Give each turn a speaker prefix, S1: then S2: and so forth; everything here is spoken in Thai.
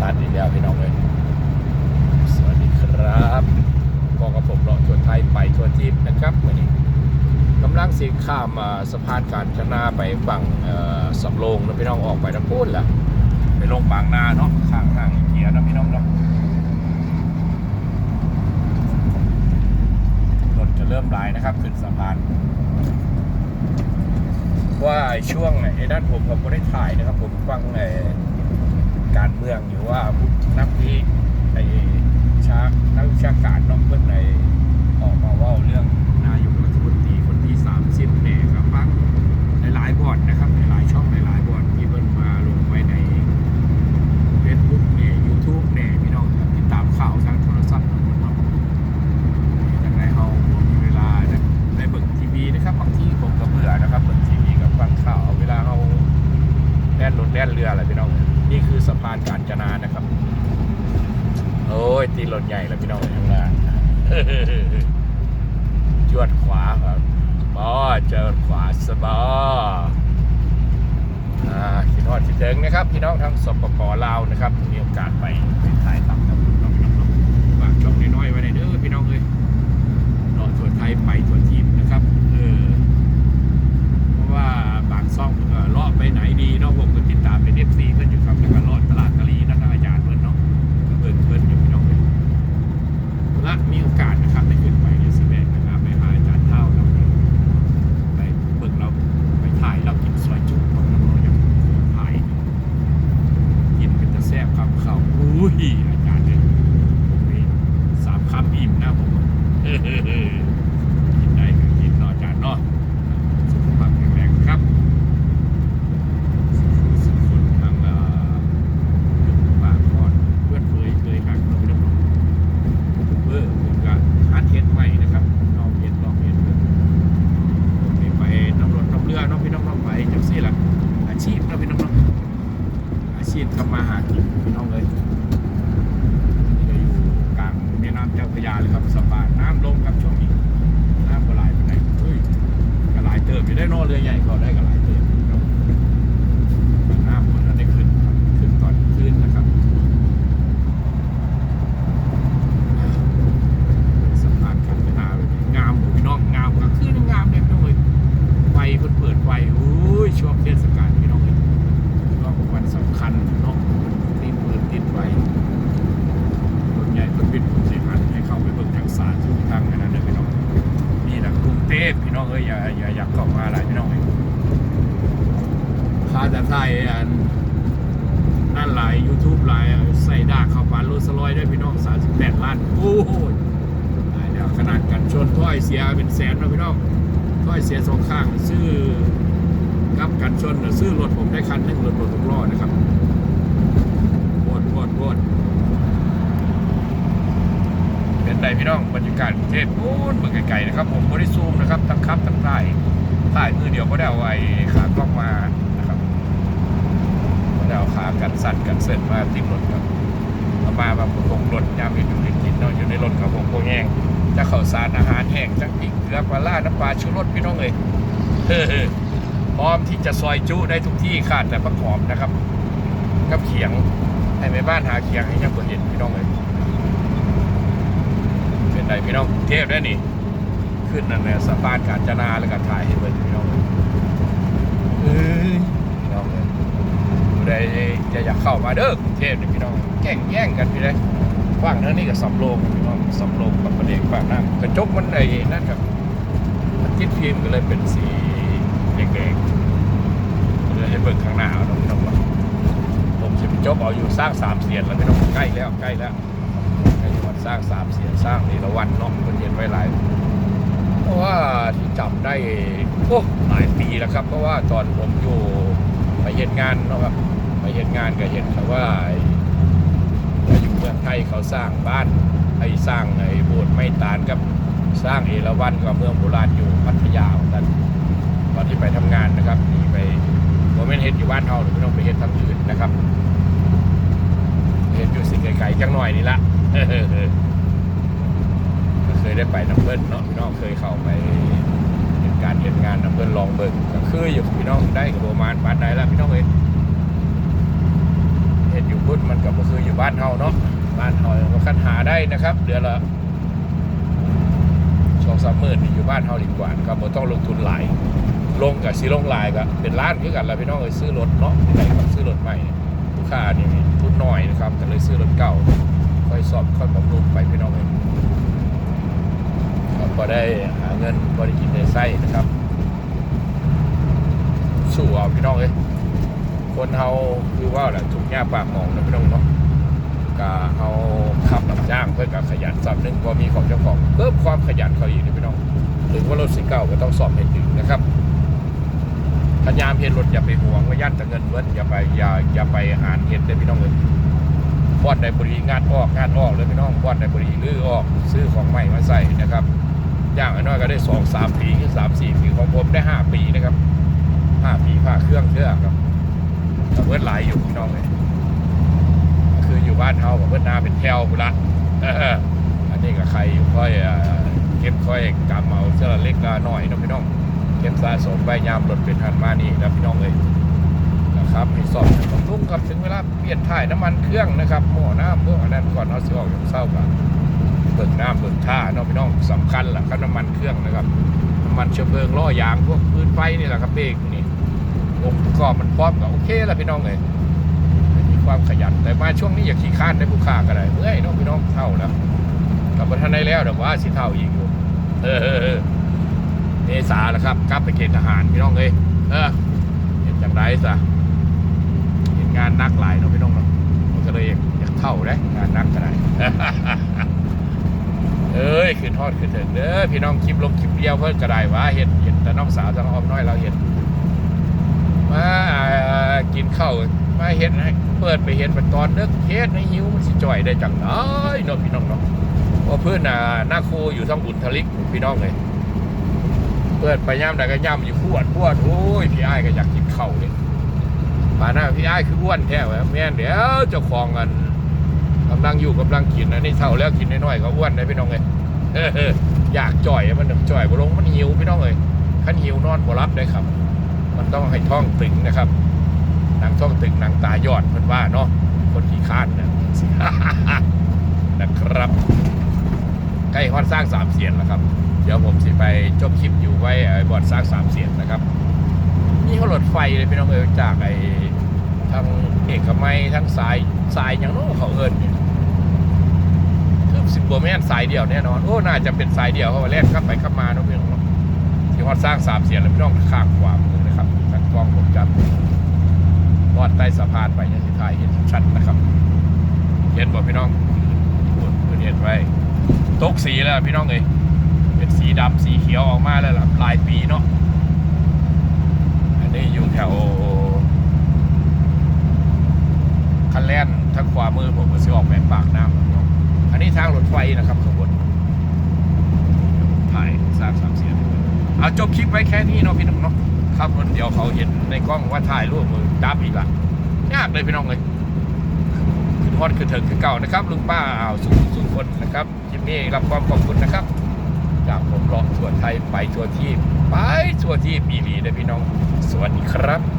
S1: ตาร์ทอีกแล้วพี่น้องเลยสวัสดีครับก็กับผมเลาะทั่วไทยไปทัวทิพย์นะครับวันนี้กำลังสีข้ามาสะพานการชนาไปฝั่งสำโรงแล้วพี่น้องออกไปทางพูนล่ะไปลงบางนาเนาะข้างทางอีเกียนะพี่น้องเนาะรถจะเริ่มหลายนะครับขึ้นสะพานว่าช่วงไอ้ด้านผมผมก็ได้ถ่ายนะครับ ผมฟังไอ้ การเมืองอยู่ว่านักที่ไอ้ชานักวิชาการเนอกเพื่อนในออกมาเว่าเรื่องนายกรัฐมนตรีคนที่ 30เนี่ยครับฟังหลายๆบอร์ดนะครับหลายๆช่องหลายๆบอร์ดที่เพิ่นมาลงไว้ในเฟซบุ๊กเนี่ยยูทูบเนี่ยพี่น้องครับติดตามข่าวทางโทรศัพท์ทั้งหมดเนาะยังไงเราบ่มีเวลาได้ได้เบิ่งทีวีนะครับบางทีผมก็เบื่อนะครับเบิ่งทีวีกับฟังข่าวเวลาเราแล่นรถแล่นเรืออะไรพี่น้องนี่คือสะพานกาญจนานะครับ โอ้ยตีรถใหญ่แล้วพี่น้องข้างหน้า จวดขวาครับบอเจอขวาสบออ่าคิดฮอดคิดเดิงนะครับ พี่น้องทั้งสปปลาวนะครับ มีโอกาสไปไปถ่ายทำกับน้องๆฝากช่องน้อยๆไว้ในเด้อพี่น้องเลยรอทัวร์ไทยไปทัวร์ทีมนะครับเออเพราะว่าบางซ่องเพิ่นก็เลาะไปไหนดีเนาะผมก็ติดตามเป็นเอฟซีเพื่อนอยู่ครับแล้วก็เลาะตลาดกะลีนะครับอาจารย์เพื่อนเนาะก็เบิ่งเพื่อนอยู่พี่น้องเอ้ย และมีโอกาสนะครับได้ขึ้นไปในสิแบกนะครับไปหาอาจารย์เท่าเราไปเบิ่งเราไปถ่ายเรากินซอยจุ๊บของน้องๆอย่างถ่ายกินเป็นตะแซ่บคำเข้าอุ้ยอาจารย์เนี่ยผมนี่สามคำอิ่มนะผมเฮ้กินได้ก็กินเนาะอาจารย์เนาะสุขภาพแข็งแรงครับสุขคนทั้งเอ่อปากคอนเพื่อนเคยเคยกันเราไปดำรง เบอร์ผมก็ฮัดเฮ็ดใหม่นะครับลองเฮ็ดลองเฮ็ดเบิ่งผมนี่ไปน้ำรถน้ำเรือน้องพี่น้องน้องไป จังซี่ล่ะ อาชีพเราพี่น้องน้องอาชีพทำมาหากินพี่น้องเลยนี่ก็อยู่กลางแม่น้ำเจ้าพระยาเลยครับสบายน้ำลงครับช่วงนี้น้ำก็ไหลไปไหนเฮ้ยก็หลายเติมอยู่ได้นอเรือใหญ่ก็ได้ก็หลายเติมพี่น้องน้ำมันได้ขึ้นครับขึ้นตอนขึ้นนะครับ สะพานกาญจนาแบบนี้งามหมู่พี่น้องงามก็คือนี่งามเลยพี่น้องเลยไฟเปิดเปิดไฟโอ้ยช่วงเทศกาลพี่น้องเลยก็วันสำคัญเนาะติดเปิดติดไฟรถใหญ่รถบินผมเสียหันให้เข้าไปเบิ่งทางสาธุทางอันนั้นเลยพี่น้องนี่นะกรุงเทพพี่น้องเอ้ยอย่าอย่าอยากเข้ามาอะไรพี่น้องเอ้ยค่าจะไทยอัน นั่นหลาย YouTube หลายใส่ ดาเข้าปานโรสลอยได้พี่น้อง 38 ล้าน โอ้โหตายแล้วขนาดกันชนถ้อยเสียเป็นแสนนะพี่น้องถ้อยเสียสองข้างซื้อกับกันชนนะซื้อรถผมได้คันนึงรถรถทุกล้อนะครับโวดโวดโวดเป็นไงพี่น้องบรรยากาศกรุงเทพโอ้ยเบิ่งไกลๆนะครับ ผมไม่ได้ซูมนะครับทั้งครับทั้งถ่ายถ่ายมือเดียวก็ได้เอาไอ้ขากล้องมานะครับแล้วขากันสั่นกันเส้นมาติดรถครับ มาแบบลงรถยามเห็นอยู่ในกินเนาะอยู่ในรถกับผมโคแห้งจะข้าวสารอาหารแห้งจักอีกเกลือปลาล่าน้ำปลาชูรสพี่น้องเลยเฮ้อพร้อมที่จะซอยจุได้ทุกที่ขาดแต่ประกอบนะครับกับเขียงให้แม่บ้านหาเขียงให้ยังบ่เห็นพี่น้องเลยเป็นไรพี่น้องเทพได้นี่ขึ้นนั่นแหละสะพานกาญจนาแล้วก็ถ่ายให้เบิ่งพี่น้องเลยเอ้ยพี่น้อง ใดจะอยากเข้ามาเด้อกรุงเทพเนี่ยพี่น้องแข่งแย่งกันพี่เลยฝั่งนั้นนี่กับสำโรงพี่น้องสำโรงกับประเด็กฝั่งนั้นกระจกมันไอ้นั่นครับมันติดฟิล์มก็เลยเป็นสีแดงๆเลยให้เบิ่งข้างหน้าเอาพี่น้องว่าผมจะไปจบเอาอยู่สร้างสามเสียนแล้วพี่น้องใกล้แล้วใกล้แล้วใกล้จังหวัดสร้างสามเสียนสร้างในละวันเนาะคนเห็นไว้หลายเพราะว่าที่จับได้โอ้หลายปีแล้วครับ เพราะว่าตอนผมอยู่ไปเห็นงานนะครับ เห็นงานก็เห็นแต่ว่าถ้าอยู่เมืองไทยเขาสร้างบ้านให้สร้างไอ้โบสถ์ไม้ตาลกับสร้างเอราวัณกับเมืองโบราณอยู่พัทยาแต่ตอนที่ไปทำงานนะครับนี่ไปโมเมนเห็นอยู่บ้านเฮาหรือไม่ต้องไปเห็นทางอื่นนะครับ เห็นอยู่สิ่งไกลๆจังหน่อยนี่ละก็เคยได้ไปน้ำเพิ่นเนาะพี่น้องเคยเข้าไปเห็นการเห็นงานน้ำเพิ่นลองเบิ่งก็คืออยู่พี่น้องได้กับประมาณปานใดแล้วพี่น้องเอ้ยเห็นอยู่ พุทธมันกับบ่คืออยู่บ้านเฮาเนาะบ้านเฮาก็คันหาได้นะครับ เดือนละสองสามหมื่นนี่อยู่บ้านเฮาดีกว่านะครับบ่ต้องลงทุนหลายลงกับซีลงลายก็เป็นล้านคือกันแล้วพี่น้องเอ้ยซื้อรถเนาะที่ไหนก็ซื้อรถใหม่ลูกค้านี่ทุนน้อยนะครับก็เลยซื้อรถเก่าค่อยสอบค่อยบำรุงไปพี่น้องเอ้ยก็ได้หาเงินพอได้กินได้ใช้นะครับ สู้เอาพี่น้องเอ้ย คนเฮาคือว่าแหละถูกแง่ปากหมองนะพี่น้องเนาะก็เฮาขับรับจ้างเพื่อกับขยันสอบหนึ่งพอมีของเจ้าของเพิ่มความขยันเขาอีกนะพี่น้องถึงว่ารถสิเก่าก็ต้องสอบให้ถึงนะครับพยายามเห็นรถอย่าไปห่วงว่าย่านแต่เงินเวิร์ดอย่าไปอย่าอย่าไปหารเห็นเลยพี่น้องเลยบอนในบริงานออกงานออกเลยพี่น้องบอนในบริลื้อออกซื้อของใหม่มาใส่นะครับอย่างน้อยก็ได้สองสามปีหรือสามสี่ปีของผมได้ห้าปีนะครับผ้าผีผ้าเครื่องเชื่อครับ กับเพื่อนหลายอยู่พี่น้องเลยคืออยู่บ้านเฮากับเพื่อนนาเป็นแถวพุละอันนี้ก็ใครอยู่ค่อยเก็บค่อยกำเอาเสื้อเล็กละน้อยนะพี่น้อง เก็บสะสมใบยามรถเป็นทันมานี่นะพี่น้องเลยนะครับให้สอบบำรุงครับถึงเวลาเปลี่ยนถ่ายน้ำมันเครื่องนะครับหม้อน้ำเบื้องอันนั้นก่อนเอาสิออกจากเศร้ากันเบิกน้ำเบิกท่าเนาะพี่น้องสำคัญแหละครับน้ำมันเครื่องนะครับน้ำมันเชื้อเพลิงล้อยางพวกพื้นไฟนี่แหละครับเบรกนี่ องค์ประกอบมันพร้อมก็โอเคแล้วพี่น้องเลยมีความขยันแต่มาช่วงนี้อย่าขี้ข้านได้ผู้ค้าก็ได้เมื่อยน้องพี่น้องเท่าแล้วกลับมาท่านได้แล้วแต่ว่าสิเท่าอีกอยู่เออเออเออเมษาแล้วครับกลับไปเกณฑ์ทหารพี่น้องเลยเออเห็นจากไรซะเห็นงานนักหลายเนาะพี่น้องเนาะมันก็เลยอยากเท่าได้งานนักก็ได้เอ้ยขึ้นทอดขึ้นถึงเด้อพี่น้องคลิปลงคลิปเดียวเพิ่นก็ได้ว่าเห็นเห็นแต่น้องสาวทางอ้อมน้อยเราเห็น มากินข้าวมาเห็นให้เปิดไปเห็นมันตอนเนึกเฮ็ดให้หิวมันสิจ่อยได้จังไดเนาะพี่น้องเนาะเพราะเพื่อนน่ะหน้าครูอยู่ทางบุญทลิกพี่น้องเลยเปิดไปย่ำใดก็ย่ำอยู่พวดพวดโอ้ยพี่ไอ้ก็อยากกินข้าวเลยมาหน้าพี่ไอ้คืออ้วนแท้วะแม่นเดี๋ยวเจ้าของกันกำลังอยู่กำลังกินนะนี่เท่าแล้วกินน้อยๆก็อ้วนได้พี่น้องเลยอยากจ่อยมันหนึ่งจ่อยบ่ลงมันหิวพี่น้องเลยขั้นหิวนอนบ่รับได้ครับ มันต้องให้ท้องตึงนะครับนางท้องตึงนางตายอดเพิ่นว่าเนาะคนขี้ข้านนะนะครับใกล้ฮอดสร้างสามเสียนแล้วครับ เดี๋ยวผมสิไปจบคลิปอยู่ไว้บอดสร้างสามเสียนนะครับ นี่เขารถไฟเลยพี่น้องเอ๋ยจากไอ้ทางเอกมัยทั้งสายสายอย่างโน้นเขาเอิญเนี่ยคือสิบโบแมนสายเดียวแน่นอน โอ้ น่าจะเป็นสายเดียวเพราะว่าแล่นข้ามไปข้ามาเนาะพี่น้องเนาะที่ฮอดสร้างสามเสียนแล้วพี่น้องข้างขวามื ล้องผมจับลอดใต้สะพานไปยังสิถ่ายเห็นชัดนะครับ เห็นบ่พี่น้องคุณเห็นไว้ตกสีแล้วพี่น้องเอ้ยเป็นสีดำสีเขียวออกมาแล้วล่ะปลายปีเนาะอันนี้อยู่แถวคันแล่นทางขวามือผมก็ซื้อออกแบบปากน้ำนอันนี้ทางรถไฟนะครับขบวนถ่ายสร้างสามเสียงเอาจบคลิปไว้แค่นี้เนาะพี่น้องเนาะ ครับคนเดียวเขาเห็นในกล้องว่าถ่ายรูปมือดับอีกละยากเลยพี่น้องเลยขึ้นฮอดขึ้นเถิงขึ้นเก่านะครับ ลุงป้าอ่าวสูงสูงคนนะครับคลิปนี้รับความขอบคุณนะครับ จากผมเลาะทั่วไทยไปทั่วที่ไปทั่วที่ปีรีเลยพี่น้อง สวัสดีครับ